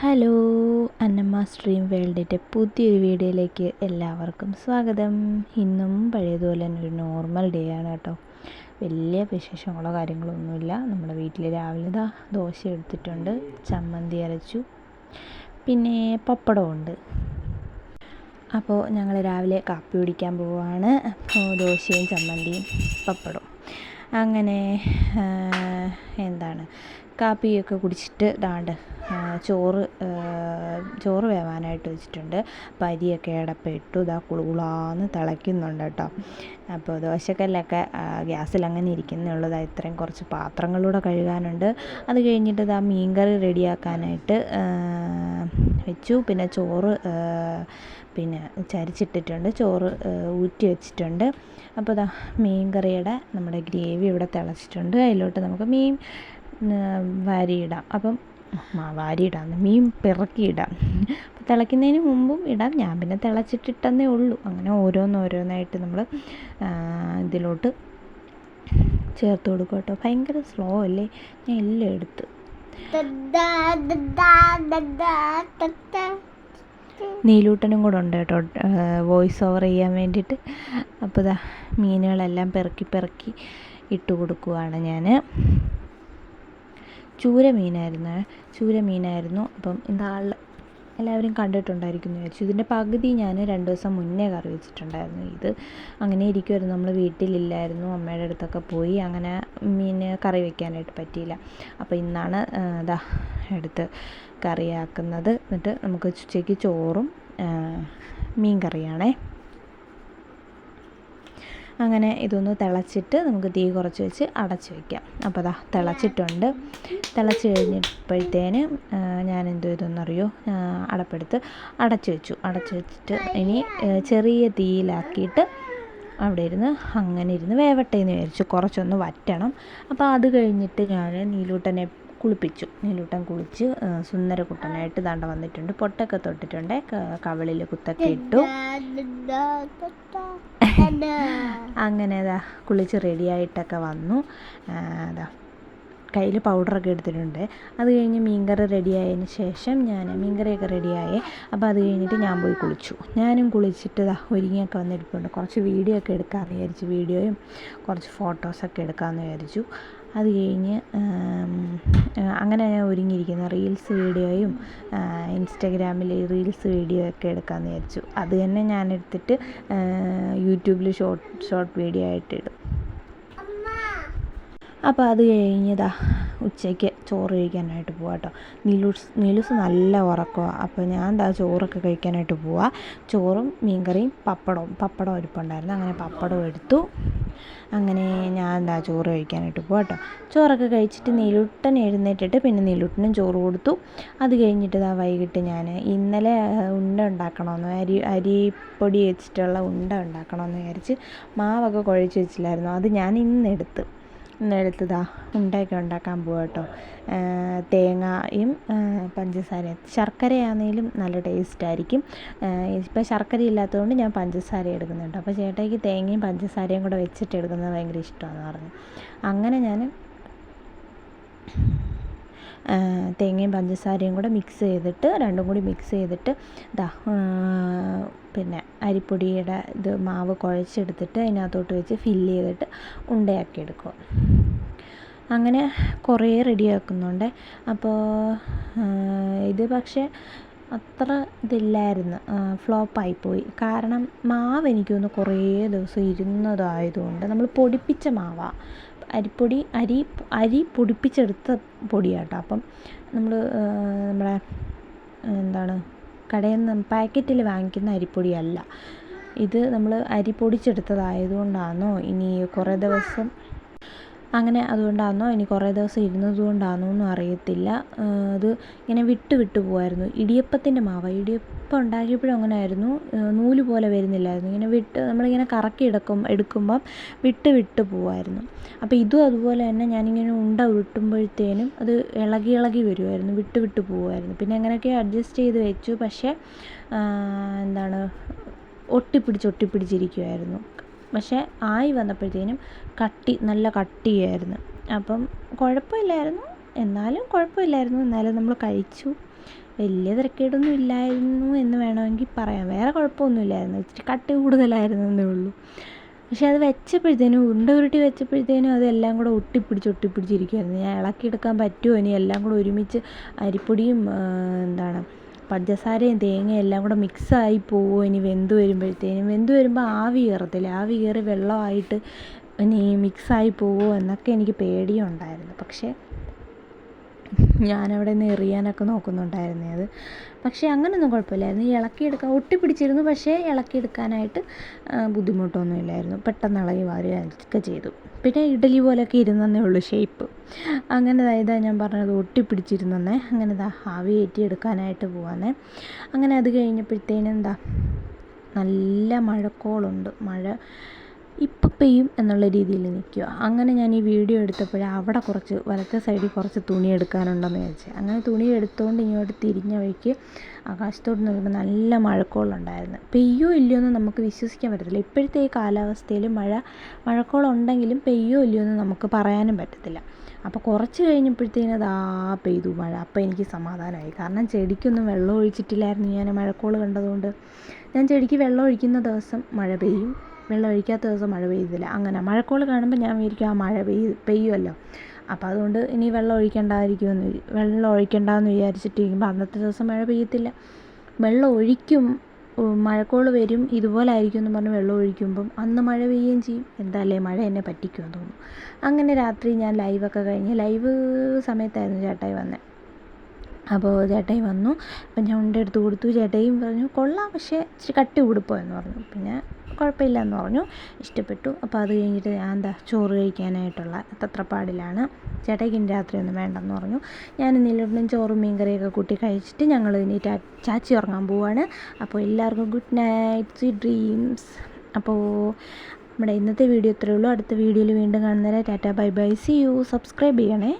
Hello Annamma stream വേൾഡിന്റെ പുതിയൊരു വീഡിയോയിലേക്ക് എല്ലാവർക്കും സ്വാഗതം. ഇന്നും പഴയതുപോലെ തന്നെ ഒരു നോർമൽ ഡേ ആണ് കേട്ടോ. വലിയ വിശേഷങ്ങളോ കാര്യങ്ങളോ ഒന്നുമില്ല നമ്മുടെ വീട്ടിൽ രാവിലെ ദാ ദോശ എടുത്തിട്ടുണ്ട് ചമ്മന്തി അരച്ചു പിന്നെ പപ്പടമുണ്ട് അപ്പോൾ ഞങ്ങൾ രാവിലെ കാപ്പി കുടിക്കാൻ പോവുകയാണ് ദോശയും ചമ്മന്തിയും പപ്പടവും. അങ്ങനെ എന്താണ് കാപ്പിയൊക്കെ കുടിച്ചിട്ട് ദാണ്ട് ചോറ് ചോറ് വേവാനായിട്ട് വെച്ചിട്ടുണ്ട്. പരിയൊക്കെ ഇടപ്പെട്ടു ഇതാ കുളുകുളാന്ന് തിളയ്ക്കുന്നുണ്ട് കേട്ടോ. അപ്പോൾ ദോശക്കല്ലൊക്കെ ഗ്യാസിൽ അങ്ങനെ ഇരിക്കുന്നേ ഉള്ളൂ ഇതാ ഇത്രയും കുറച്ച് പാത്രങ്ങളൂടെ കഴുകാനുണ്ട്. അത് കഴിഞ്ഞിട്ട് ഇതാ മീൻകറി റെഡിയാക്കാനായിട്ട് വെച്ചു. പിന്നെ ചോറ് പിന്നെ ചരിച്ചിട്ടിട്ടുണ്ട്. ചോറ് ഊറ്റി വെച്ചിട്ടുണ്ട്. അപ്പോൾ ഇതാ മീൻ കറിയുടെ നമ്മുടെ ഗ്രേവി ഇവിടെ തിളച്ചിട്ടുണ്ട്. അതിലോട്ട് നമുക്ക് മീൻ വാരിയിടാം. അപ്പം വാരിയിടാം. മീൻ പിറക്കിയിടാം. അപ്പോൾ തിളയ്ക്കുന്നതിന് മുമ്പും ഇടാം. ഞാൻ പിന്നെ തിളച്ചിട്ടിട്ടെന്നേ ഉള്ളൂ. അങ്ങനെ ഓരോന്നോരോന്നായിട്ട് നമ്മൾ ഇതിലോട്ട് ചേർത്ത് കൊടുക്കും കേട്ടോ. ഭയങ്കര സ്ലോ അല്ലേ? ഞാൻ എല്ലാം എടുത്ത്. നീലൂട്ടനും കൂടെ ഉണ്ട് കേട്ടോ വോയിസ് ഓവർ ചെയ്യാൻ വേണ്ടിയിട്ട്. അപ്പോൾ ഇതാ മീനുകളെല്ലാം പെറുക്കി പെറുക്കി ഇട്ട് കൊടുക്കുവാണ് ഞാൻ ചൂര മീനായിരുന്നു ചൂര മീനായിരുന്നു അപ്പം ഇന്നാളിൽ എല്ലാവരും കണ്ടിട്ടുണ്ടായിരിക്കും എന്ന് വിചാരിച്ചു. ഇതിന്റെ പകുതി ഞാൻ രണ്ട് ദിവസം മുന്നേ കറി വെച്ചിട്ടുണ്ടായിരുന്നു. ഇത് അങ്ങനെ ഇരിക്കുമായിരുന്നു നമ്മൾ വീട്ടിലില്ലായിരുന്നു. അമ്മയുടെ അടുത്തൊക്കെ പോയി അങ്ങനെ മീൻ കറി വെക്കാനായിട്ട് പറ്റിയില്ല. അപ്പോൾ ഇന്നാണ് ഇതാ എടുത്ത് കറിയാക്കുന്നത്. എന്നിട്ട് നമുക്ക് ഉച്ചയ്ക്ക് ചോറും മീൻ കറിയാണേ. അങ്ങനെ ഇതൊന്ന് തിളച്ചിട്ട് നമുക്ക് തീ കുറച്ച് വെച്ച് അടച്ച് വയ്ക്കാം അപ്പോൾ അതാ തിളച്ചിട്ടുണ്ട്. തിളച്ച് കഴിഞ്ഞപ്പോഴത്തേന് ഞാൻ എന്തോ ഇതൊന്നറിയോ? അടപ്പെടുത്ത് അടച്ചു വെച്ചു. അടച്ചു വെച്ചിട്ട് ഇനി ചെറിയ തീയിലാക്കിയിട്ട് അവിടെ ഇരുന്ന് അങ്ങനെ ഇരുന്ന് വേവട്ടെ എന്ന് വിചാരിച്ചു. കുറച്ചൊന്ന് വറ്റണം. അപ്പോൾ അത് കഴിഞ്ഞിട്ട് ഞാൻ നീലൂട്ടനെ കുളിപ്പിച്ചു. നീലൂട്ടൻ കുളിച്ച് സുന്ദരകുട്ടനായിട്ട് ദാണ്ട വന്നിട്ടുണ്ട്. പൊട്ടൊക്കെ തൊട്ടിട്ടുണ്ട്. കവളിൽ കുത്തൊക്കെ ഇട്ടു. അങ്ങനെ അതാ കുളിച്ച് റെഡിയായിട്ടൊക്കെ വന്നു. അതാ കയ്യിൽ പൗഡറൊക്കെ എടുത്തിട്ടുണ്ട്. അത് കഴിഞ്ഞ് മീൻകറി റെഡിയായതിന് ശേഷം ഞാൻ മീൻകറിയൊക്കെ റെഡിയായി അപ്പോൾ അത് കഴിഞ്ഞിട്ട് ഞാൻ പോയി കുളിച്ചു. ഞാനും കുളിച്ചിട്ട് ഒരുങ്ങിയൊക്കെ വന്നിരിപ്പുണ്ട്. കുറച്ച് വീഡിയോ ഒക്കെ എടുക്കാമെന്ന് വിചാരിച്ചു വീഡിയോയും കുറച്ച് ഫോട്ടോസൊക്കെ എടുക്കാമെന്ന് വിചാരിച്ചു. അത് കഴിഞ്ഞ് അങ്ങനെ ഞാൻ ഒരുങ്ങിയിരിക്കുന്നത് റീൽസ് വീഡിയോയും ഇൻസ്റ്റഗ്രാമിൽ റീൽസ് വീഡിയോ ഒക്കെ എടുക്കാമെന്ന് വിചാരിച്ചു. അത് തന്നെ ഞാൻ എടുത്തിട്ട് യൂട്യൂബിൽ ഷോർട്ട് ഷോർട്ട് വീഡിയോ ആയിട്ട് ഇടും. അപ്പോൾ അത് കഴിഞ്ഞതാ ഉച്ചയ്ക്ക് ചോറ് കഴിക്കാനായിട്ട് പോവാം കേട്ടോ. നിലൂസ് നിലൂസ് നല്ല ഉറക്കമാണ് അപ്പോൾ ഞാൻ എന്താ ചോറൊക്കെ കഴിക്കാനായിട്ട് പോവാം. ചോറും മീൻകറിയും പപ്പടവും പപ്പടം ഒരുപ്പുണ്ടായിരുന്നു അങ്ങനെ പപ്പടം എടുത്തു. അങ്ങനെ ഞാൻ എന്താ ചോറ് കഴിക്കാനായിട്ട് പോവാം കേട്ടോ. ചോറൊക്കെ കഴിച്ചിട്ട് നീലൂട്ടൻ എഴുന്നേറ്റിട്ട് പിന്നെ നീലൂട്ടനും ചോറ് കൊടുത്തു. അത് കഴിഞ്ഞിട്ട് ഇതാ വൈകിട്ട് ഞാൻ ഇന്നലെ ഉണ്ട ഉണ്ടാക്കണമെന്ന് അരി അരിപ്പൊടി വെച്ചിട്ടുള്ള ഉണ്ട ഉണ്ടാക്കണമെന്ന് വിചാരിച്ച് മാവൊക്കെ കുഴച്ച് വെച്ചില്ലായിരുന്നു. അത് ഞാൻ ഇന്നെടുത്ത് ഇന്നെടുത്തതാ. ഉണ്ടയൊക്കെ ഉണ്ടാക്കാൻ പോവാ കേട്ടോ തേങ്ങയും പഞ്ചസാരയും. ശർക്കരയാണെങ്കിലും നല്ല ടേസ്റ്റ് ആയിരിക്കും. ഇപ്പോൾ ശർക്കര ഇല്ലാത്തതുകൊണ്ട് ഞാൻ പഞ്ചസാര എടുക്കുന്നുണ്ട്. അപ്പോൾ ചേട്ടായിക്ക് തേങ്ങയും പഞ്ചസാരയും കൂടെ വെച്ചിട്ട് എടുക്കുന്നത് ഭയങ്കര ഇഷ്ടമാണെന്ന് പറഞ്ഞു. അങ്ങനെ ഞാൻ തേങ്ങയും പഞ്ചസാരയും കൂടെ മിക്സ് ചെയ്തിട്ട് രണ്ടും കൂടി മിക്സ് ചെയ്തിട്ട് ദാ പിന്നെ അരിപ്പൊടിയുടെ ഇത് മാവ് കുഴച്ചെടുത്തിട്ട് അതിനകത്തോട്ട് വെച്ച് ഫില്ല് ചെയ്തിട്ട് ഉണ്ടയാക്കി എടുക്കുക അങ്ങനെ കുറേ റെഡിയാക്കുന്നുണ്ട്. അപ്പോൾ ഇത് പക്ഷേ അത്ര ഇതില്ലായിരുന്നു. ഫ്ലോപ്പായിപ്പോയി കാരണം മാവ് എനിക്ക് തോന്നുന്നു കുറേ ദിവസം ഇരുന്നതായതുകൊണ്ട് നമ്മൾ പൊടിപ്പിച്ച മാവാണ് അരിപ്പൊടി അരി അരി പൊടിപ്പിച്ചെടുത്ത പൊടിയാട്ടോ. അപ്പം നമ്മൾ നമ്മുടെ എന്താണ് കടയിൽ നിന്ന് പാക്കറ്റിൽ വാങ്ങിക്കുന്ന അരിപ്പൊടിയല്ല. ഇത് നമ്മൾ അരി പൊടിച്ചെടുത്തതായതുകൊണ്ടാണോ ഇനി കുറേ ദിവസം അങ്ങനെ അതുകൊണ്ടാണോ ഇനി കുറേ ദിവസം ഇരുന്നത് കൊണ്ടാണോ ഒന്നും അറിയത്തില്ല. അത് ഇങ്ങനെ വിട്ട് വിട്ട് പോകുമായിരുന്നു ഇടിയപ്പത്തിന്റെ മാവ. ഇടിയപ്പം ഉണ്ടാക്കിയപ്പോഴും അങ്ങനെ ആയിരുന്നു നൂൽ പോലെ വരുന്നില്ലായിരുന്നു. ഇങ്ങനെ വിട്ട് നമ്മളിങ്ങനെ കറക്കി എടുക്കും എടുക്കുമ്പം വിട്ട് വിട്ട് പോകുമായിരുന്നു അപ്പോൾ ഇതും അതുപോലെ തന്നെ ഞാനിങ്ങനെ ഉണ്ട ഉരുട്ടുമ്പോഴത്തേനും അത് ഇളകി ഇളകി വരുമായിരുന്നു വിട്ട് വിട്ട് പോകുമായിരുന്നു പിന്നെ അങ്ങനെയൊക്കെ അഡ്ജസ്റ്റ് ചെയ്ത് വെച്ചു. പക്ഷേ എന്താണ് ഒട്ടിപ്പിടിച്ച് ഒട്ടിപ്പിടിച്ചിരിക്കുമായിരുന്നു പക്ഷേ ആയി വന്നപ്പോഴത്തേനും കട്ടി നല്ല കട്ടിയായിരുന്നു. അപ്പം കുഴപ്പമില്ലായിരുന്നു. എന്നാലും കുഴപ്പമില്ലായിരുന്നു. എന്നാലും നമ്മൾ കഴിച്ചു. വലിയ തിരക്കേടൊന്നും ഇല്ലായിരുന്നു എന്ന് വേണമെങ്കിൽ പറയാം. വേറെ കുഴപ്പമൊന്നുമില്ലായിരുന്നു. ഇച്ചിരി കട്ടി കൂടുതലായിരുന്നു എന്നേ ഉള്ളൂ. പക്ഷേ അത് വെച്ചപ്പോഴത്തേനും ഉരുണ്ട ഉരുട്ടി വെച്ചപ്പോഴത്തേനും അതെല്ലാം കൂടെ ഒട്ടിപ്പിടിച്ച് ഒട്ടിപ്പിടിച്ചിരിക്കുമായിരുന്നു ഞാൻ ഇളക്കിയെടുക്കാൻ പറ്റുമോ ഇനി? എല്ലാം കൂടെ ഒരുമിച്ച് അരിപ്പൊടിയും എന്താണ് പഞ്ചസാരയും തേങ്ങയും എല്ലാം കൂടെ മിക്സായി പോകും ഇനി വെന്ത് വരുമ്പോഴത്തേനും. വെന്ത് വരുമ്പോൾ ആവി കയറത്തില്ല. ആവി കയറി വെള്ളമായിട്ട് ഇനി മിക്സായി പോവുമോ എന്നൊക്കെ എനിക്ക് പേടിയുണ്ടായിരുന്നു. പക്ഷേ ഞാനവിടെ നിന്ന് എറിയാനൊക്കെ നോക്കുന്നുണ്ടായിരുന്നേ അത്. പക്ഷേ അങ്ങനെയൊന്നും കുഴപ്പമില്ലായിരുന്നു. ഇളക്കിയെടുക്കാൻ ഒട്ടിപ്പിടിച്ചിരുന്നു പക്ഷേ ഇളക്കിയെടുക്കാനായിട്ട് ബുദ്ധിമുട്ടൊന്നും ഇല്ലായിരുന്നു പെട്ടെന്ന് ഇളകി ചെയ്തു. പിന്നെ ഇഡലി പോലെയൊക്കെ ഇരുന്നേ ഉള്ളൂ ഷേപ്പ് അങ്ങനെ ഇതാ ഞാൻ പറഞ്ഞത് ഒട്ടിപ്പിടിച്ചിരുന്നേ അങ്ങനെ ഇതാ ആവി ഏറ്റിയെടുക്കാനായിട്ട് പോവാന്നേ. അങ്ങനെ അത് കഴിഞ്ഞപ്പോഴത്തേനും എന്താ നല്ല മഴക്കോളുണ്ട്. മഴ ഇപ്പം പെയ്യും എന്നുള്ള രീതിയിൽ നിൽക്കുക. അങ്ങനെ ഞാൻ ഈ വീഡിയോ എടുത്തപ്പോൾ അവിടെ കുറച്ച് വലത്തെ സൈഡിൽ കുറച്ച് തുണി എടുക്കാനുണ്ടെന്ന് വിചാരിച്ചു. അങ്ങനെ തുണി എടുത്തുകൊണ്ട് ഇങ്ങോട്ട് തിരിഞ്ഞ വഴിക്ക് ആകാശത്തോട്ട് നോക്കുമ്പോൾ നല്ല മഴക്കോളുണ്ടായിരുന്നു പെയ്യോ ഇല്ലയോ എന്ന് നമുക്ക് വിശ്വസിക്കാൻ പറ്റത്തില്ല. ഇപ്പോഴത്തെ ഈ കാലാവസ്ഥയിൽ മഴ മഴക്കോളുണ്ടെങ്കിലും പെയ്യോ ഇല്ലയോ എന്ന് നമുക്ക് പറയാനും പറ്റത്തില്ല. അപ്പോൾ കുറച്ച് കഴിഞ്ഞപ്പോഴത്തേനും അത് ആ പെയ്തു മഴ. അപ്പോൾ എനിക്ക് സമാധാനമായി. കാരണം ചെടിക്കൊന്നും വെള്ളം ഒഴിച്ചിട്ടില്ലായിരുന്നു ഞാൻ മഴക്കോൾ കണ്ടതുകൊണ്ട്. ഞാൻ ചെടിക്ക് വെള്ളം ഒഴിക്കുന്ന ദിവസം മഴ പെയ്യും. വെള്ളം ഒഴിക്കാത്ത ദിവസം മഴ പെയ്തില്ല. അങ്ങനെ മഴക്കോൾ കാണുമ്പോൾ ഞാൻ വിചാരിക്കും ആ മഴ പെയ്യ് പെയ്യുമല്ലോ അപ്പോൾ അതുകൊണ്ട് ഇനി വെള്ളം ഒഴിക്കേണ്ടായിരിക്കുമെന്ന് വെള്ളം ഒഴിക്കണ്ടെന്ന് വിചാരിച്ചിട്ടിരിക്കുമ്പോൾ അന്നത്തെ ദിവസം മഴ പെയ്യത്തില്ല. വെള്ളം ഒഴിക്കും മഴക്കോൾ വരും ഇതുപോലെ ആയിരിക്കും എന്ന് പറഞ്ഞ് വെള്ളം ഒഴിക്കുമ്പം അന്ന് മഴ പെയ്യുകയും ചെയ്യും. എന്താല്ലേ മഴ എന്നെ പറ്റിക്കുമെന്ന് തോന്നുന്നു. അങ്ങനെ രാത്രി ഞാൻ ലൈവൊക്കെ കഴിഞ്ഞ് ലൈവ് സമയത്തായിരുന്നു ചേട്ടായി വന്നത് അപ്പോൾ ചേട്ടായി വന്നു. അപ്പം ഞാൻ ഉണ്ടെടുത്ത് കൊടുത്തു. ചേട്ടായും പറഞ്ഞു കൊള്ളാം പക്ഷേ ഇച്ചിരി കട്ടി ഉടുപ്പോ എന്ന് പറഞ്ഞു. പിന്നെ കുഴപ്പമില്ല എന്ന് പറഞ്ഞു. ഇഷ്ടപ്പെട്ടു. അപ്പോൾ അത് കഴിഞ്ഞിട്ട് ഞാൻ എന്താ ചോറ് കഴിക്കാനായിട്ടുള്ള തത്രപ്പാടിലാണ്. ചേട്ടായിക്ക് ഇനി രാത്രിയൊന്നും വേണ്ടെന്ന് പറഞ്ഞു. ഞാൻ നീലോട്ടും ചോറും മീൻകറിയൊക്കെ കൂട്ടി കഴിച്ചിട്ട് ഞങ്ങൾ ഇനി ചാച്ചി ഉറങ്ങാൻ പോവാണ്. അപ്പോൾ എല്ലാവർക്കും ഗുഡ് നൈറ്റ് സ്വീറ്റ് ഡ്രീംസ്. അപ്പോൾ നമ്മുടെ ഇന്നത്തെ വീഡിയോ ഇത്രയേ ഉള്ളൂ. അടുത്ത വീഡിയോയിൽ വീണ്ടും കാണുന്നവരെ tata bye bye. See you subscribe ചെയ്യണേ.